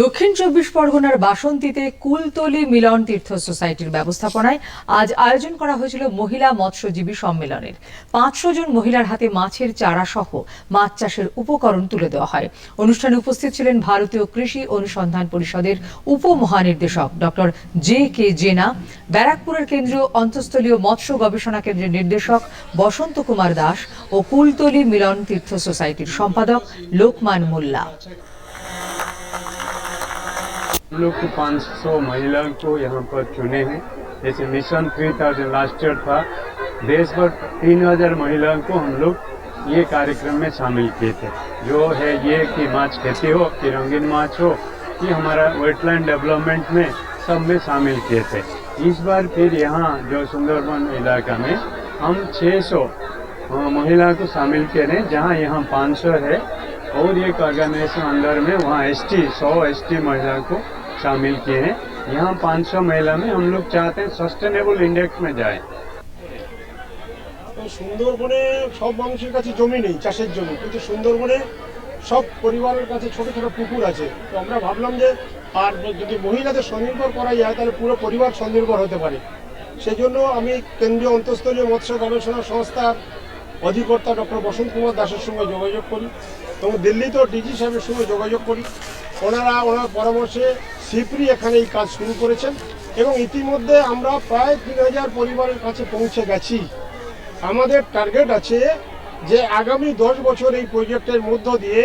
দক্ষিণ চব্বিশ পরগনার বাসন্তীতে কুলতলি মিলন তীর্থ সোসাইটির ব্যবস্থাপনায় আজ আয়োজন করা হয়েছিল মহিলা মৎস্যজীবী সম্মেলনের। পাঁচশো জন মহিলার হাতে মাছের চারা সহ মাছ চাষের উপকরণ তুলে দেওয়া হয়। অনুষ্ঠানে উপস্থিত ছিলেন ভারতীয় কৃষি অনুসন্ধান পরিষদের উপমহানির্দেশক ডক্টর জে কে জেনা, ব্যারাকপুরের কেন্দ্রীয় অন্তঃস্থলীয় মৎস্য গবেষণা কেন্দ্রের নির্দেশক বসন্ত কুমার দাস ও কুলতলি মিলন তীর্থ সোসাইটির সম্পাদক লোকমান মোল্লা। हम लोग को 500 महिलाओं को यहाँ पर चुने हैं। जैसे mission three thousand last year था। देश भर तीन हज़ार महिलाओं को हम लोग ये कार्यक्रम में शामिल किए थे। जो है ये कि माछ खेती हो कि रंगीन माछ हो कि हमारा वेटलैंड डेवलपमेंट में सब में शामिल किए थे। इस बार फिर यहाँ जो सुंदरबन इलाका में हम 600 अ, महिलाओं को शामिल किए हैं जहाँ यहाँ 500 है। और एक ऑर्गेनाइजेशन अंदर में वहाँ एस टी सौ एस टी महिलाओं को शामिल किए हैं यहाँ 500 महिला में हम लोग चाहते हैं सस्टेनेबल इंडेक्स में जाए তো সুন্দরবনে সব মানুষের কাছে জমি নেই চাষের জমি কিন্তু সুন্দরবনে সব পরিবারের কাছে ছোট ছোট পুকুর আছে তো আমরা ভাবলাম যে আর যদি মহিলাদের স্বনির্ভর করা যায় তাহলে পুরো পরিবার স্বনির্ভর হতে পারে সেজন্য আমি কেন্দ্রীয় অন্তঃস্থলীয় মৎস্য গবেষণা সংস্থার অধিকর্তা ডক্টর বসন্ত কুমার দাসের সঙ্গে যোগাযোগ করি এবং দিল্লিতেও ডিজি সাহেবের সঙ্গে যোগাযোগ করি। ওনারা ওনার পরামর্শে সিপ্রি এখানে এই কাজ শুরু করেছেন এবং ইতিমধ্যে আমরা প্রায় তিন হাজার পরিবারের কাছে পৌঁছে গেছি। আমাদের টার্গেট আছে যে আগামী দশ বছর এই প্রজেক্টের মধ্য দিয়ে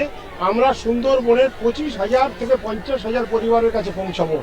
আমরা সুন্দরবনের পঁচিশ হাজার থেকে পঞ্চাশ হাজার পরিবারের কাছে পৌঁছাবো।